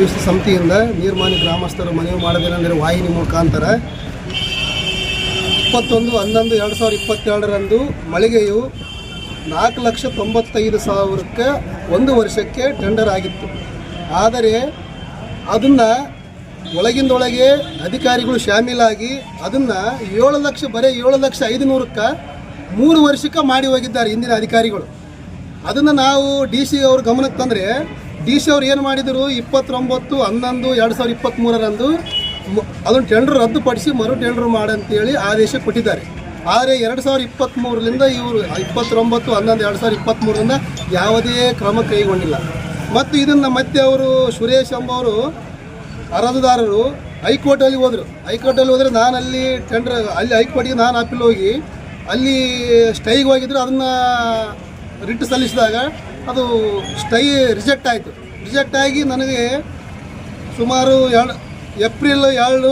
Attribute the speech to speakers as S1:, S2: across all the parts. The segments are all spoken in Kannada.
S1: ದಿವಸ ಸಮಿತಿಯಿಂದ ನೀರ್ಮಾನಿ ಗ್ರಾಮಸ್ಥರು ಮನವಿ ಮಾಡೋದೇನೆಂದರೆ ವಾಹಿನಿ ಮುಖಾಂತರ ಇಪ್ಪತ್ತೊಂದು, ಹನ್ನೊಂದು, ಎರಡು ಸಾವಿರದ ಇಪ್ಪತ್ತೆರಡರಂದು ಮಳಿಗೆಯು ನಾಲ್ಕು ಲಕ್ಷ ತೊಂಬತ್ತೈದು ಸಾವಿರಕ್ಕೆ ಒಂದು ವರ್ಷಕ್ಕೆ ಟೆಂಡರ್ ಆಗಿತ್ತು. ಆದರೆ ಅದನ್ನು ಒಳಗಿಂದೊಳಗೆ ಅಧಿಕಾರಿಗಳು ಶಾಮೀಲಾಗಿ ಅದನ್ನು ಏಳು ಲಕ್ಷ, ಬರೀ ಏಳು ಲಕ್ಷ ಐದು ನೂರಕ್ಕೆ ಮೂರು ವರ್ಷಕ್ಕೆ ಮಾಡಿ ಹೋಗಿದ್ದಾರೆ ಇಂದಿನ ಅಧಿಕಾರಿಗಳು. ಅದನ್ನು ನಾವು ಡಿ ಸಿ ಅವ್ರ ಗಮನಕ್ಕೆ ತಂದರೆ ಡಿ ಸಿ ಅವ್ರು ಏನು ಮಾಡಿದರು? ಇಪ್ಪತ್ತೊಂಬತ್ತು, ಹನ್ನೊಂದು, ಎರಡು ಸಾವಿರದ ಇಪ್ಪತ್ತ್ಮೂರರಂದು ಅದನ್ನು ಟೆಂಡರ್ ರದ್ದುಪಡಿಸಿ ಮರು ಟೆಂಡರ್ ಮಾಡಂತೇಳಿ ಆದೇಶ ಕೊಟ್ಟಿದ್ದಾರೆ. ಆದರೆ ಎರಡು ಸಾವಿರದ ಇಪ್ಪತ್ತ್ಮೂರರಿಂದ ಇವರು, ಇಪ್ಪತ್ತೊಂಬತ್ತು, ಹನ್ನೊಂದು, ಎರಡು ಸಾವಿರದ ಇಪ್ಪತ್ತ್ಮೂರರಿಂದ ಯಾವುದೇ ಕ್ರಮ ಕೈಗೊಂಡಿಲ್ಲ. ಮತ್ತು ಇದನ್ನು ಮತ್ತೆ ಅವರು ಸುರೇಶ್ ಎಂಬವರು ಅರದುದಾರರು ಹೈಕೋರ್ಟಲ್ಲಿ ಹೋದರು. ಹೈಕೋರ್ಟಲ್ಲಿ ಹೋದರೆ ನಾನು ಅಲ್ಲಿ ಟೆಂಡರ್ ಅಲ್ಲಿ ಹೈಕೋರ್ಟಿಗೆ ನಾನು ಅಪೀಲ್ ಹೋಗಿ ಅಲ್ಲಿ ಸ್ಟೈಗೆ ಹೋಗಿದ್ರು ಅದನ್ನು ರಿಟ್ ಸಲ್ಲಿಸಿದಾಗ ಅದು ಸ್ಟೈ ರಿಜೆಕ್ಟ್ ಆಯಿತು. ರಿಜೆಕ್ಟ್ ಆಗಿ ನನಗೆ ಸುಮಾರು ಎರಡು ಏಪ್ರಿಲ್ ಎರಡು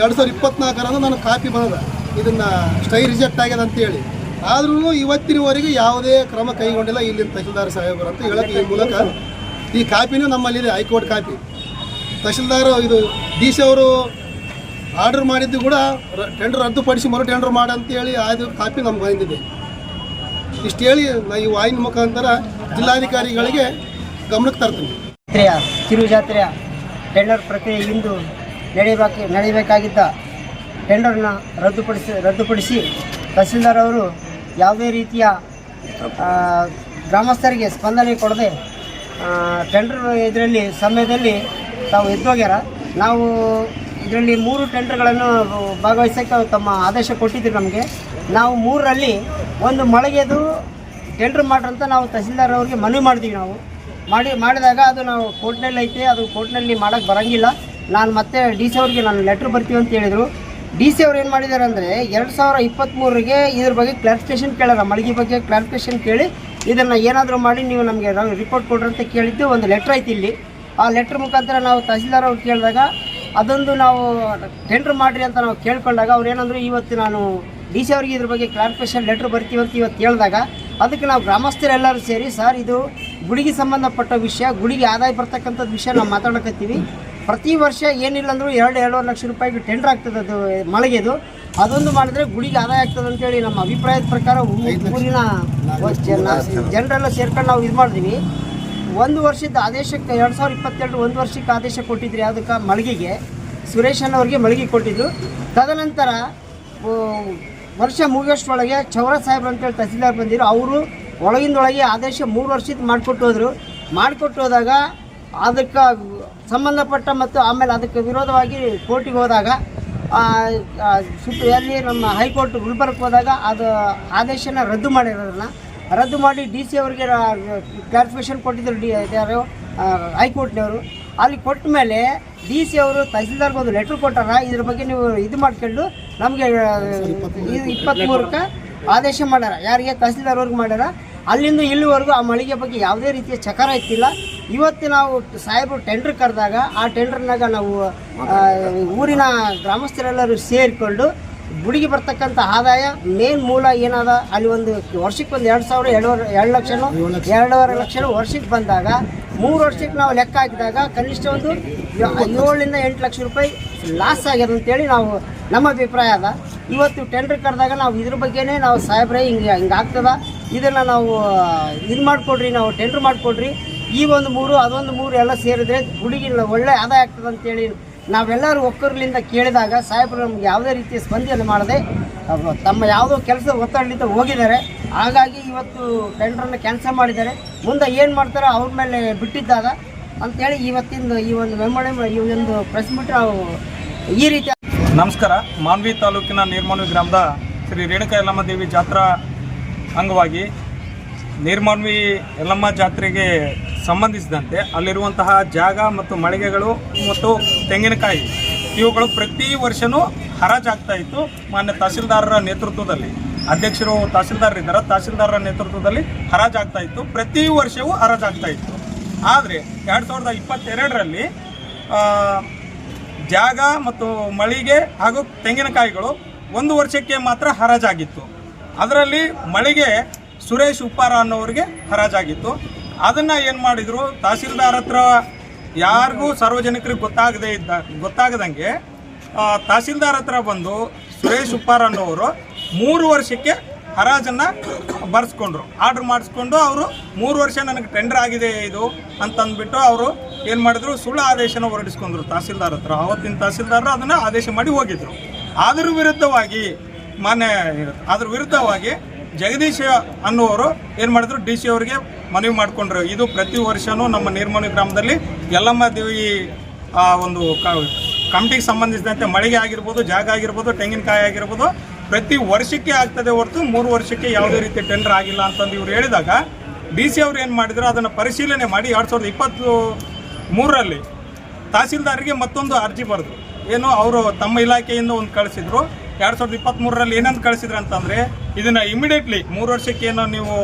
S1: ಎರಡು ಸಾವಿರದ ಇಪ್ಪತ್ನಾಲ್ಕರಂದು ನನಗೆ ಕಾಪಿ ಬಂದದ ಇದನ್ನು ಸ್ಟೈ ರಿಜೆಕ್ಟ್ ಆಗ್ಯದ ಅಂತೇಳಿ. ಆದ್ರೂ ಇವತ್ತಿನವರೆಗೂ ಯಾವುದೇ ಕ್ರಮ ಕೈಗೊಂಡಿಲ್ಲ ಇಲ್ಲಿನ ತಹಸೀಲ್ದಾರ್ ಸಾಹೇಬರು ಅಂತ ಹೇಳಕ್ಕೆ ಈ ಮೂಲಕ ಈ ಕಾಪಿನೂ ನಮ್ಮಲ್ಲಿದೆ, ಹೈಕೋರ್ಟ್ ಕಾಪಿ. ತಹಸೀಲ್ದಾರ್ ಇದು ಡಿ ಸಿ ಅವರು ಆರ್ಡರ್ ಮಾಡಿದ್ದು ಕೂಡ ಟೆಂಡರ್ ರದ್ದುಪಡಿಸಿ ಮರು ಟೆಂಡರ್ ಮಾಡಂತೇಳಿ ಅದು ಕಾಪಿ ನಮ್ಗೆ ಬಂದಿದೆ. ಇಷ್ಟು ಹೇಳಿ ನಾ ಈ ವಾಯಿನ ಮುಖಾಂತರ ಜಿಲ್ಲಾಧಿಕಾರಿಗಳಿಗೆ ಗಮನಕ್ಕೆ ತರ್ತೀನಿ.
S2: ಜಾತ್ರೆಯ ಕಿರು ಜಾತ್ರೆಯ ಟೆಂಡರ್ ಪ್ರಕ್ರಿಯೆ ಇಂದು ನಡೆಯಬೇಕು ನಡೆಯಬೇಕಾಗಿದ್ದ ಟೆಂಡರ್ನ ರದ್ದುಪಡಿಸಿ ರದ್ದುಪಡಿಸಿ ತಹಸೀಲ್ದಾರ್ ಅವರು ಯಾವುದೇ ರೀತಿಯ ಗ್ರಾಮಸ್ಥರಿಗೆ ಸ್ಪಂದನೆ ಕೊಡದೆ ಟೆಂಡರ್ ಇದರಲ್ಲಿ ಸಮಯದಲ್ಲಿ ತಾವು ಎದ್ದೋಗ್ಯಾರ ನಾವು ಇದರಲ್ಲಿ ಮೂರು ಟೆಂಡರ್ಗಳನ್ನು ಭಾಗವಹಿಸೋಕ್ಕೆ ತಮ್ಮ ಆದೇಶ ಕೊಟ್ಟಿದ್ದರು ನಮಗೆ. ನಾವು ಮೂರರಲ್ಲಿ ಒಂದು ಮಳೆಗೆದು ಟೆಂಡರ್ ಮಾಡ್ರಂತ ನಾವು ತಹಸೀಲ್ದಾರ್ ಅವ್ರಿಗೆ ಮನವಿ ಮಾಡಿದ್ವಿ ನಾವು. ಮಾಡಿ, ಮಾಡಿದಾಗ ಅದು ನಾವು ಕೋರ್ಟ್ನಲ್ಲಿ ಐತೆ, ಅದು ಕೋರ್ಟ್ನಲ್ಲಿ ಮಾಡೋಕ್ಕೆ ಬರೋಂಗಿಲ್ಲ. ನಾನು ಮತ್ತೆ ಡಿ ಸಿ ಅವ್ರಿಗೆ ನಾನು ಲೆಟ್ರ್ ಬರ್ತೀವಿ ಅಂತ ಹೇಳಿದರು. ಡಿ ಸಿ ಅವ್ರು ಏನು ಮಾಡಿದ್ದಾರೆ ಅಂದರೆ ಎರಡು ಸಾವಿರ ಇಪ್ಪತ್ತ್ಮೂರಿಗೆ ಇದ್ರ ಬಗ್ಗೆ ಕ್ಲಾರಿಫಿಕೇಷನ್ ಕೇಳೋಲ್ಲ ಮಳಿಗೆ ಬಗ್ಗೆ ಕ್ಲಾರಿಫಿಕೇಷನ್ ಕೇಳಿ ಇದನ್ನು ಏನಾದರೂ ಮಾಡಿ ನೀವು ನಮಗೆ ರಿಪೋರ್ಟ್ ಕೊಡ್ರಿ ಅಂತ ಕೇಳಿದ್ದು ಒಂದು ಲೆಟ್ರ್ ಐತಿ ಇಲ್ಲಿ. ಆ ಲೆಟ್ರ್ ಮುಖಾಂತರ ನಾವು ತಹಸೀಲ್ದಾರ್ ಅವ್ರು ಕೇಳಿದಾಗ ಅದೊಂದು ನಾವು ಟೆಂಡ್ರ್ ಮಾಡಿರಿ ಅಂತ ನಾವು ಕೇಳ್ಕೊಂಡಾಗ ಅವ್ರು ಏನಂದ್ರು, ಇವತ್ತು ನಾನು ಡಿ ಸಿ ಅವ್ರಿಗೆ ಇದ್ರ ಬಗ್ಗೆ ಕ್ಲಾರಿಫಿಕೇಷನ್ ಲೆಟ್ರ್ ಬರ್ತೀವಿ ಅಂತ ಇವತ್ತು ಹೇಳಿದಾಗ ಅದಕ್ಕೆ ನಾವು ಗ್ರಾಮಸ್ಥರೆಲ್ಲರೂ ಸೇರಿ ಸರ್ ಇದು ಗುಡಿಗೆ ಸಂಬಂಧಪಟ್ಟ ವಿಷಯ ಗುಡಿಗೆ ಆದಾಯ ಬರ್ತಕ್ಕಂಥದ್ದು ವಿಷಯ ನಾವು ಮಾತಾಡಕತ್ತೀವಿ ಪ್ರತಿ ವರ್ಷ ಏನಿಲ್ಲ ಅಂದರೂ ಎರಡು ಎರಡೂವರೆ ಲಕ್ಷ ರೂಪಾಯಿಗೆ ಟೆಂಡರ್ ಆಗ್ತದೆ ಅದು ಮಳೆಗೆದು. ಅದೊಂದು ಮಾಡಿದ್ರೆ ಗುಡಿಗೆ ಆದಾಯ ಆಗ್ತದೆ ಅಂತೇಳಿ ನಮ್ಮ ಅಭಿಪ್ರಾಯದ ಪ್ರಕಾರ ಊರಿನ ಜನರೆಲ್ಲ ಸೇರ್ಕೊಂಡು ನಾವು ಇದು ಮಾಡಿದ್ವಿ. ಒಂದು ವರ್ಷದ ಆದೇಶಕ್ಕೆ ಎರಡು ಸಾವಿರದ ಇಪ್ಪತ್ತೆರಡು ಒಂದು ವರ್ಷಕ್ಕೆ ಆದೇಶ ಕೊಟ್ಟಿದ್ರಿ ಅದಕ್ಕೆ ಮಳಿಗೆಗೆ. ಸುರೇಶ್ ಅನ್ನೋರಿಗೆ ಮಳಿಗೆ ಕೊಟ್ಟಿದ್ರು ತದನಂತರ ವರ್ಷ ಮುಗಿಯೋಷ್ಟೊಳಗೆ ಚೌರ ಸಾಹೇಬ್ರು ಅಂತೇಳಿ ತಹಸೀಲ್ದಾರ್ ಬಂದಿರು ಅವರು ಒಳಗಿಂದೊಳಗೆ ಆದೇಶ ಮೂರು ವರ್ಷದ ಮಾಡಿಕೊಟ್ಟು ಹೋದರು. ಮಾಡಿಕೊಟ್ಟು ಹೋದಾಗ ಅದಕ್ಕೆ ಸಂಬಂಧಪಟ್ಟ ಮತ್ತು ಆಮೇಲೆ ಅದಕ್ಕೆ ವಿರೋಧವಾಗಿ ಕೋರ್ಟಿಗೆ ಹೋದಾಗ ಆ, ಆ, ಸುಪ್ರೀ ಎಲ್ಲಿ ನಮ್ಮ ಹೈಕೋರ್ಟ್ ಗುಲ್ಬರ್ಗ್ ಹೋದಾಗ ಅದು ಆದೇಶನ ರದ್ದು ಮಾಡಿರೋದನ್ನು ರದ್ದು ಮಾಡಿ ಡಿ ಸಿ ಅವರಿಗೆ ಕ್ಲಾರಿಫಿಕೇಷನ್ ಕೊಟ್ಟಿದ್ದರು ಡಿ ಯಾರು ಹೈಕೋರ್ಟ್ನವರು. ಅಲ್ಲಿ ಕೊಟ್ಟ ಮೇಲೆ ಡಿ ಸಿ ಅವರು ತಹಸೀಲ್ದಾರ್ಗೆ ಒಂದು ಲೆಟ್ರ್ ಕೊಟ್ಟಾರ, ಇದ್ರ ಬಗ್ಗೆ ನೀವು ಇದು ಮಾಡ್ಕೊಂಡು ನಮಗೆ ಇಪ್ಪತ್ತ್ಮೂರಕ್ಕೆ ಆದೇಶ ಮಾಡ್ಯಾರ. ಯಾರಿಗೆ? ತಹಸೀಲ್ದಾರ್ ಅವ್ರಿಗೆ ಮಾಡ್ಯಾರ. ಅಲ್ಲಿಂದ ಇಲ್ಲಿವರೆಗೂ ಆ ಮಳಿಗೆ ಬಗ್ಗೆ ಯಾವುದೇ ರೀತಿಯ ಚಕಾರ ಇತ್ತಿಲ್ಲ ಇವತ್ತು ನಾವು ಸಾಹೇಬರು ಟೆಂಡರ್ ಕರೆದಾಗ, ಆ ಟೆಂಡರ್ನಾಗ ನಾವು ಊರಿನ ಗ್ರಾಮಸ್ಥರೆಲ್ಲರೂ ಸೇರಿಕೊಂಡು ಗುಡಿಗೆ ಬರ್ತಕ್ಕಂಥ ಆದಾಯ ಮೇನ್ ಮೂಲ ಏನದ? ಅಲ್ಲಿ ಒಂದು ವರ್ಷಕ್ಕೆ ಒಂದು ಎರಡು ಸಾವಿರ ಎರಡೂವರೆ ಎರಡು ಲಕ್ಷನೂ? ಎರಡೂವರೆ ಲಕ್ಷನೂ ವರ್ಷಕ್ಕೆ ಬಂದಾಗ ಮೂರು ವರ್ಷಕ್ಕೆ ನಾವು ಲೆಕ್ಕ ಹಾಕಿದಾಗ ಕನಿಷ್ಠ ಒಂದು ಏಳರಿಂದ ಎಂಟು ಲಕ್ಷ ರೂಪಾಯಿ ಲಾಸ್ ಆಗ್ಯದ ಅಂತೇಳಿ ನಾವು ನಮ್ಮ ಅಭಿಪ್ರಾಯ ಅದ. ಇವತ್ತು ಟೆಂಡರ್ ಕರೆದಾಗ ನಾವು ಇದ್ರ ಬಗ್ಗೆನೇ ನಾವು ಸಾಹೇಬ್ರೆ ಹಿಂಗೆ ಹಿಂಗೆ ಆಗ್ತದ. ಇದನ್ನು ನಾವು ಇದು ಮಾಡಿಕೊಡ್ರಿ ನಾವು ಟೆಂಡರ್ ಮಾಡಿಕೊಡ್ರಿ. ಈ ಒಂದು ಮೂರು ಅದೊಂದು ಮೂರು ಎಲ್ಲ ಸೇರಿದ್ರೆ ಗುಡಿಗೆ ಒಳ್ಳೆ ಆದಾಯ ಆಗ್ತದೆ ಅಂತೇಳಿ ನಾವೆಲ್ಲರೂ ಒಕ್ಕರ್ಲಿಂದ ಕೇಳಿದಾಗ ಸಾಹೇಬರು ನಮ್ಗೆ ಯಾವುದೇ ರೀತಿಯ ಸ್ಪಂದನೆ ಮಾಡದೆ ತಮ್ಮ ಯಾವುದೋ ಕೆಲಸ ಒತ್ತಡಲಿಂದ ಹೋಗಿದ್ದಾರೆ. ಹಾಗಾಗಿ ಇವತ್ತು ಟೆಂಡರನ್ನು ಕ್ಯಾನ್ಸಲ್ ಮಾಡಿದ್ದಾರೆ. ಮುಂದೆ ಏನು ಮಾಡ್ತಾರೋ ಅವ್ರ ಮೇಲೆ ಬಿಟ್ಟಿದ್ದಾಗ ಅಂತೇಳಿ ಇವತ್ತಿಂದ ಈ ಒಂದು ಮೆಮೊರಿ ಈ ಒಂದು ಪ್ರೆಸ್ ಮೀಟ್ ನಾವು ಈ ರೀತಿ
S3: ನಮಸ್ಕಾರ. ಮಾನ್ವಿ ತಾಲೂಕಿನ ನಿರ್ಮಾನ್ವಿ ಗ್ರಾಮದ ಶ್ರೀ ರೇಣುಕಾ ಯಲ್ಲಮ್ಮ ದೇವಿ ಜಾತ್ರಾ ಅಂಗವಾಗಿ ನಿರ್ಮಾನ್ವಿ ಯಲ್ಲಮ್ಮ ಜಾತ್ರೆಗೆ ಸಂಬಂಧಿಸಿದಂತೆ ಅಲ್ಲಿರುವಂತಹ ಜಾಗ ಮತ್ತು ಮಳಿಗೆಗಳು ಮತ್ತು ತೆಂಗಿನಕಾಯಿ, ಇವುಗಳು ಪ್ರತಿ ವರ್ಷವೂ ಹರಾಜಾಗ್ತಾ ಇತ್ತು. ಮಾನ್ಯ ತಹಸೀಲ್ದಾರರ ನೇತೃತ್ವದಲ್ಲಿ, ಅಧ್ಯಕ್ಷರು ತಹಸೀಲ್ದಾರ್ ಇದ್ದಾರೆ ತಹಸೀಲ್ದಾರರ ನೇತೃತ್ವದಲ್ಲಿ ಹರಾಜಾಗ್ತಾ ಇತ್ತು. ಪ್ರತಿ ವರ್ಷವೂ ಹರಾಜಾಗ್ತಾ ಇತ್ತು. ಆದರೆ ಎರಡು ಸಾವಿರದ ಇಪ್ಪತ್ತೆರಡರಲ್ಲಿ ಜಾಗ ಮತ್ತು ಮಳಿಗೆ ಹಾಗೂ ತೆಂಗಿನಕಾಯಿಗಳು ಒಂದು ವರ್ಷಕ್ಕೆ ಮಾತ್ರ ಹರಾಜಾಗಿತ್ತು. ಅದರಲ್ಲಿ ಮಳಿಗೆ ಸುರೇಶ್ ಉಪ್ಪಾರ ಅನ್ನೋರಿಗೆ ಹರಾಜಾಗಿತ್ತು. ಅದನ್ನು ಏನು ಮಾಡಿದರು? ತಹಸೀಲ್ದಾರ್ ಹತ್ರ ಯಾರಿಗೂ ಸಾರ್ವಜನಿಕರಿಗೆ ಗೊತ್ತಾಗದೇ ಇದ್ದ, ಗೊತ್ತಾಗದಂಗೆ ತಹಸೀಲ್ದಾರ್ ಹತ್ರ ಬಂದು ಸುರೇಶ್ ಉಪ್ಪಾರ್ ಅನ್ನೋರು ಮೂರು ವರ್ಷಕ್ಕೆ ಹರಾಜನ್ನ ಬರ್ಸ್ಕೊಂಡ್ರು. ಆರ್ಡ್ರ್ ಮಾಡಿಸ್ಕೊಂಡು ಅವರು ಮೂರು ವರ್ಷ ನನಗೆ ಟೆಂಡರ್ ಆಗಿದೆ ಇದು ಅಂತಂದ್ಬಿಟ್ಟು ಅವರು ಏನು ಮಾಡಿದ್ರು? ಸುಳ್ಳು ಆದೇಶನ ಹೊರಡಿಸ್ಕೊಂಡ್ರು ತಹಸೀಲ್ದಾರ್ ಹತ್ರ. ಅವತ್ತಿನ ತಹಸೀಲ್ದಾರರು ಅದನ್ನು ಆದೇಶ ಮಾಡಿ ಹೋಗಿದ್ರು. ಅದ್ರ ವಿರುದ್ಧವಾಗಿ, ಮಾನ್ಯ ಅದ್ರ ವಿರುದ್ಧವಾಗಿ ಜಗದೀಶ್ ಅನ್ನುವರು ಏನು ಮಾಡಿದ್ರು? ಡಿ ಸಿ ಅವರಿಗೆ ಮನವಿ ಮಾಡಿಕೊಂಡ್ರು. ಇದು ಪ್ರತಿ ವರ್ಷವೂ ನಮ್ಮ ನಿರ್ಮೂಲನೆ ಗ್ರಾಮದಲ್ಲಿ ಯಲ್ಲಮ್ಮ ದೇವಿ, ಆ, ಒಂದು ಕಮಿಟಿಗೆ ಸಂಬಂಧಿಸಿದಂತೆ ಮಳೆಗೆ ಆಗಿರ್ಬೋದು, ಜಾಗ ಆಗಿರ್ಬೋದು, ತೆಂಗಿನಕಾಯಿ ಆಗಿರ್ಬೋದು, ಪ್ರತಿ ವರ್ಷಕ್ಕೆ ಆಗ್ತದೆ ಹೊರತು ಮೂರು ವರ್ಷಕ್ಕೆ ಯಾವುದೇ ರೀತಿ ಟೆಂಡರ್ ಆಗಿಲ್ಲ ಅಂತಂದು ಇವರು ಹೇಳಿದಾಗ ಡಿ ಸಿ ಅವ್ರು ಏನು ಮಾಡಿದ್ರು? ಅದನ್ನು ಪರಿಶೀಲನೆ ಮಾಡಿ ಎರಡು ಸಾವಿರದ ಇಪ್ಪತ್ತು ಮೂರರಲ್ಲಿ ತಹಸೀಲ್ದಾರ್ಗೆ ಮತ್ತೊಂದು ಅರ್ಜಿ ಬರೆದ್ರು. ಏನು, ಅವರು ತಮ್ಮ ಇಲಾಖೆಯಿಂದ ಒಂದು ಕಳಿಸಿದ್ರು. ಎರಡು ಸಾವಿರದ ಇಪ್ಪತ್ತ್ಮೂರರಲ್ಲಿ ಏನಂತ ಕಳಿಸಿದ್ರು ಅಂತಂದರೆ, ಇದನ್ನು ಇಮಿಡಿಯೇಟ್ಲಿ ಮೂರು ವರ್ಷಕ್ಕೆ ಏನೋ ನೀವು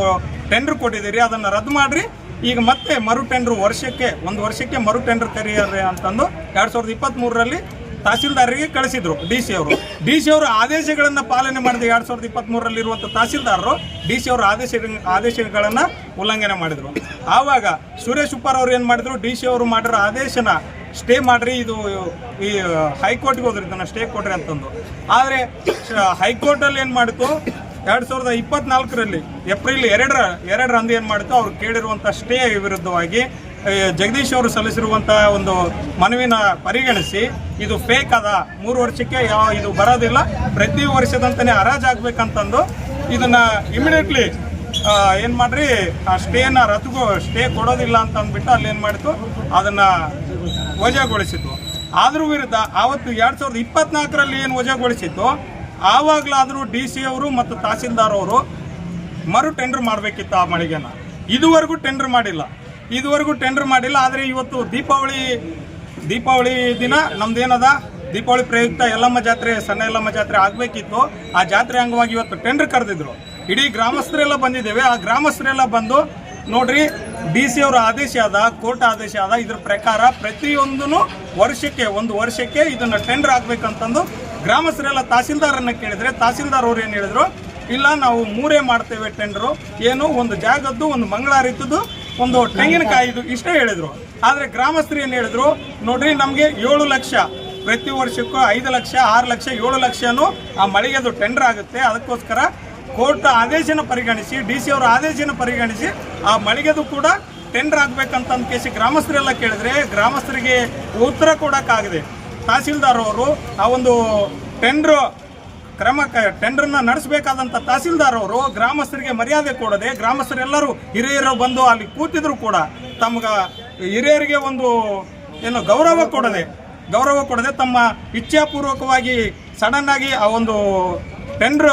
S3: ಟೆಂಡರ್ ಕೊಟ್ಟಿದ್ದೀರಿ, ಅದನ್ನು ರದ್ದು ಮಾಡಿರಿ. ಈಗ ಮತ್ತೆ ಮರು ಟೆಂಡರ್ ವರ್ಷಕ್ಕೆ, ಒಂದು ವರ್ಷಕ್ಕೆ ಮರು ಟೆಂಡರ್ ಕರೆಯರಿ ಅಂತಂದು ಎರಡು ಸಾವಿರದ ಇಪ್ಪತ್ತ್ಮೂರರಲ್ಲಿ ತಹಸೀಲ್ದಾರರಿಗೆ ಕಳಿಸಿದ್ರು ಡಿ ಸಿ ಅವರು. ಡಿ ಸಿ ಅವರು ಆದೇಶಗಳನ್ನು ಪಾಲನೆ ಮಾಡಿದ ಎರಡು ಸಾವಿರದ ಇಪ್ಪತ್ತ್ಮೂರರಲ್ಲಿ ತಹಸೀಲ್ದಾರರು ಡಿ ಸಿ ಅವರ ಆದೇಶ, ಆದೇಶಗಳನ್ನು ಉಲ್ಲಂಘನೆ ಮಾಡಿದರು. ಆವಾಗ ಸುರೇಶ್ ಉಪ್ಪಾರ್ ಅವರು ಏನು ಮಾಡಿದ್ರು? ಡಿ ಸಿ ಅವರು ಮಾಡಿರೋ ಆದೇಶನ ಸ್ಟೇ ಮಾಡ್ರಿ, ಇದು, ಈ ಹೈಕೋರ್ಟ್ಗೆ ಹೋದ್ರಿ ಇದನ್ನು ಸ್ಟೇ ಕೊಡ್ರಿ ಅಂತಂದು. ಆದರೆ ಹೈಕೋರ್ಟಲ್ಲಿ ಏನು ಮಾಡಿತು, ಎರಡು ಸಾವಿರದ ಇಪ್ಪತ್ನಾಲ್ಕರಲ್ಲಿ, ಏಪ್ರಿಲ್ ಎರಡರ ಎರಡರಂದು ಏನು ಮಾಡಿತು, ಅವ್ರು ಕೇಳಿರುವಂಥ ಸ್ಟೇ ವಿರುದ್ಧವಾಗಿ ಜಗದೀಶ್ ಅವರು ಸಲ್ಲಿಸಿರುವಂಥ ಒಂದು ಮನವಿನ ಪರಿಗಣಿಸಿ, ಇದು ಫೇಕ್ ಅದ, ಮೂರು ವರ್ಷಕ್ಕೆ ಯಾವ ಇದು ಬರೋದಿಲ್ಲ, ಪ್ರತಿ ವರ್ಷದಂತನೇ ಹರಾಜಾಗಬೇಕಂತಂದು ಇದನ್ನು ಇಮಿಡಿಯೇಟ್ಲಿ ಏನು ಮಾಡ್ರಿ, ಆ ಸ್ಟೇನ ರತ್ಗೋ ಸ್ಟೇ ಕೊಡೋದಿಲ್ಲ ಅಂತ ಅಂದ್ಬಿಟ್ಟು ಅಲ್ಲಿ ಏನು ಮಾಡಿತು, ಅದನ್ನು ವಜಾಗೊಳಿಸಿತ್ತು ಅದ್ರ ವಿರುದ್ಧ ಆವತ್ತು ಎರಡು ಸಾವಿರದ ಇಪ್ಪತ್ನಾಲ್ಕರಲ್ಲಿ ಏನು ವಜಾಗೊಳಿಸಿತ್ತು, ಆವಾಗಲಾದರೂ ಡಿ ಸಿ ಅವರು ಮತ್ತು ತಹಸೀಲ್ದಾರ್ ಅವರು ಮರು ಟೆಂಡರ್ ಮಾಡಬೇಕಿತ್ತು ಆ ಮಳಿಗೆನ. ಇದುವರೆಗೂ ಟೆಂಡರ್ ಮಾಡಿಲ್ಲ. ಇದುವರೆಗೂ ಟೆಂಡರ್ ಮಾಡಿಲ್ಲ, ಆದರೆ ಇವತ್ತು ದೀಪಾವಳಿ ದೀಪಾವಳಿ ದಿನ ನಮ್ದೇನದ? ದೀಪಾವಳಿ ಪ್ರಯುಕ್ತ ಎಲ್ಲಮ್ಮ ಜಾತ್ರೆ, ಸಣ್ಣ ಎಲ್ಲಮ್ಮ ಜಾತ್ರೆ ಆಗಬೇಕಿತ್ತು. ಆ ಜಾತ್ರೆ ಅಂಗವಾಗಿ ಇವತ್ತು ಟೆಂಡರ್ ಕರೆದಿದ್ರು. ಇಡೀ ಗ್ರಾಮಸ್ಥರೆಲ್ಲ ಬಂದಿದ್ದೇವೆ. ಆ ಗ್ರಾಮಸ್ಥರೆಲ್ಲ ಬಂದು ನೋಡ್ರಿ ಡಿ ಸಿ ಅವರ ಆದೇಶ ಆದ, ಕೋರ್ಟ್ ಆದೇಶ ಆದ, ಇದ್ರ ಪ್ರಕಾರ ಪ್ರತಿಯೊಂದೂ ವರ್ಷಕ್ಕೆ, ಒಂದು ವರ್ಷಕ್ಕೆ ಇದನ್ನ ಟೆಂಡರ್ ಆಗ್ಬೇಕಂತಂದು ಗ್ರಾಮಸ್ಥರೆಲ್ಲ ತಹಸೀಲ್ದಾರನ್ನ ಕೇಳಿದ್ರೆ ತಹಸೀಲ್ದಾರ್ ಅವ್ರು ಏನು ಹೇಳಿದ್ರು? ಇಲ್ಲ, ನಾವು ಮೂರೇ ಮಾಡ್ತೇವೆ ಟೆಂಡರು ಏನು, ಒಂದು ಜಾಗದ್ದು, ಒಂದು ಮಂಗಳಾರಿತದ್ದು, ಒಂದು ತೆಂಗಿನಕಾಯಿದು ಇಷ್ಟೇ ಹೇಳಿದ್ರು. ಆದರೆ ಗ್ರಾಮಸ್ಥರು ಏನು ಹೇಳಿದ್ರು? ನೋಡ್ರಿ, ನಮಗೆ ಏಳು ಲಕ್ಷ. ಪ್ರತಿ ವರ್ಷಕ್ಕೂ ಐದು ಲಕ್ಷ, ಆರು ಲಕ್ಷ, ಏಳು ಲಕ್ಷನೂ ಆ ಮಳಿಗೆದು ಟೆಂಡರ್ ಆಗುತ್ತೆ. ಅದಕ್ಕೋಸ್ಕರ ಕೋರ್ಟ್ ಆದೇಶನ ಪರಿಗಣಿಸಿ, ಡಿ ಸಿ ಅವರ ಆದೇಶನ ಪರಿಗಣಿಸಿ ಆ ಮಳಿಗೆದು ಕೂಡ ಟೆಂಡರ್ ಆಗಬೇಕಂತಂದು ಕೇಸಿ ಗ್ರಾಮಸ್ಥರೆಲ್ಲ ಕೇಳಿದ್ರೆ ಗ್ರಾಮಸ್ಥರಿಗೆ ಉತ್ತರ ಕೊಡೋಕ್ಕಾಗದೆ ತಹಸೀಲ್ದಾರ್ ಅವರು ಆ ಒಂದು ಟೆಂಡ್ರು ಕ್ರಮ ಟೆಂಡರ್ನ ನಡೆಸಬೇಕಾದಂಥ ತಹಸೀಲ್ದಾರ್ ಅವರು ಗ್ರಾಮಸ್ಥರಿಗೆ ಮರ್ಯಾದೆ ಕೊಡದೆ ಗ್ರಾಮಸ್ಥರೆಲ್ಲರೂ ಹಿರಿಯರು ಬಂದು ಅಲ್ಲಿ ಕೂತಿದ್ರು ಕೂಡ ತಮ್ಗೆ ಹಿರಿಯರಿಗೆ ಒಂದು ಏನು ಗೌರವ ಕೊಡದೆ ಗೌರವ ಕೊಡದೆ ತಮ್ಮ ಇಚ್ಛಾಪೂರ್ವಕವಾಗಿ ಸಡನ್ ಆಗಿ ಆ ಒಂದು ಟೆಂಡ್ರ್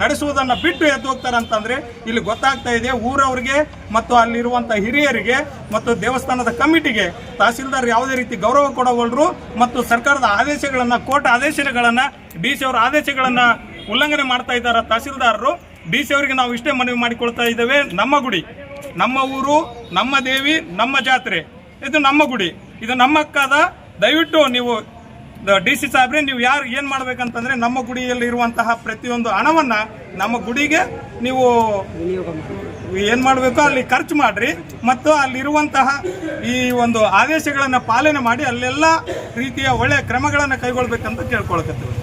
S3: ನಡೆಸುವುದನ್ನು ಬಿಟ್ಟು ಎದ್ದು ಹೋಗ್ತಾರೆ ಅಂತಂದರೆ ಇಲ್ಲಿ ಗೊತ್ತಾಗ್ತಾ ಇದೆ ಊರವರಿಗೆ ಮತ್ತು ಅಲ್ಲಿರುವಂಥ ಹಿರಿಯರಿಗೆ ಮತ್ತು ದೇವಸ್ಥಾನದ ಕಮಿಟಿಗೆ ತಹಸೀಲ್ದಾರ್ ಯಾವುದೇ ರೀತಿ ಗೌರವ ಕೊಡಬಲ್ಲರು ಮತ್ತು ಸರ್ಕಾರದ ಆದೇಶಗಳನ್ನು, ಕೋರ್ಟ್ ಆದೇಶಗಳನ್ನು, ಡಿ ಸಿ ಅವರ ಆದೇಶಗಳನ್ನು ಉಲ್ಲಂಘನೆ ಮಾಡ್ತಾ ಇದ್ದಾರೆ ತಹಸೀಲ್ದಾರರು, ಡಿ ಸಿ ಅವರಿಗೆ ನಾವು ಇಷ್ಟೇ ಮನವಿ ಮಾಡಿಕೊಳ್ತಾ ಇದ್ದೇವೆ. ನಮ್ಮ ಗುಡಿ, ನಮ್ಮ ಊರು, ನಮ್ಮ ದೇವಿ, ನಮ್ಮ ಜಾತ್ರೆ, ಇದು ನಮ್ಮ ಗುಡಿ. ಇದು ನಮ್ಮ ಅಕ್ಕದ ದಯವಿಟ್ಟು ನೀವು ಡಿ ಸಿ ಸಾಹೇಬ್ರೆ, ನೀವು ಯಾರು ಏನು ಮಾಡ್ಬೇಕಂತಂದ್ರೆ ನಮ್ಮ ಗುಡಿಯಲ್ಲಿ ಇರುವಂತಹ ಪ್ರತಿಯೊಂದು ಹಣವನ್ನು ನಮ್ಮ ಗುಡಿಗೆ ನೀವು ಏನು ಮಾಡಬೇಕು? ಅಲ್ಲಿ ಖರ್ಚು ಮಾಡ್ರಿ. ಮತ್ತು ಅಲ್ಲಿರುವಂತಹ ಈ ಒಂದು ಆದೇಶಗಳನ್ನು ಪಾಲನೆ ಮಾಡಿ ಅಲ್ಲೆಲ್ಲ ರೀತಿಯ ಒಳ್ಳೆಯ ಕ್ರಮಗಳನ್ನು ಕೈಗೊಳ್ಬೇಕಂತ ಕೇಳ್ಕೊಳ್ಕತ್ತೀವಿ.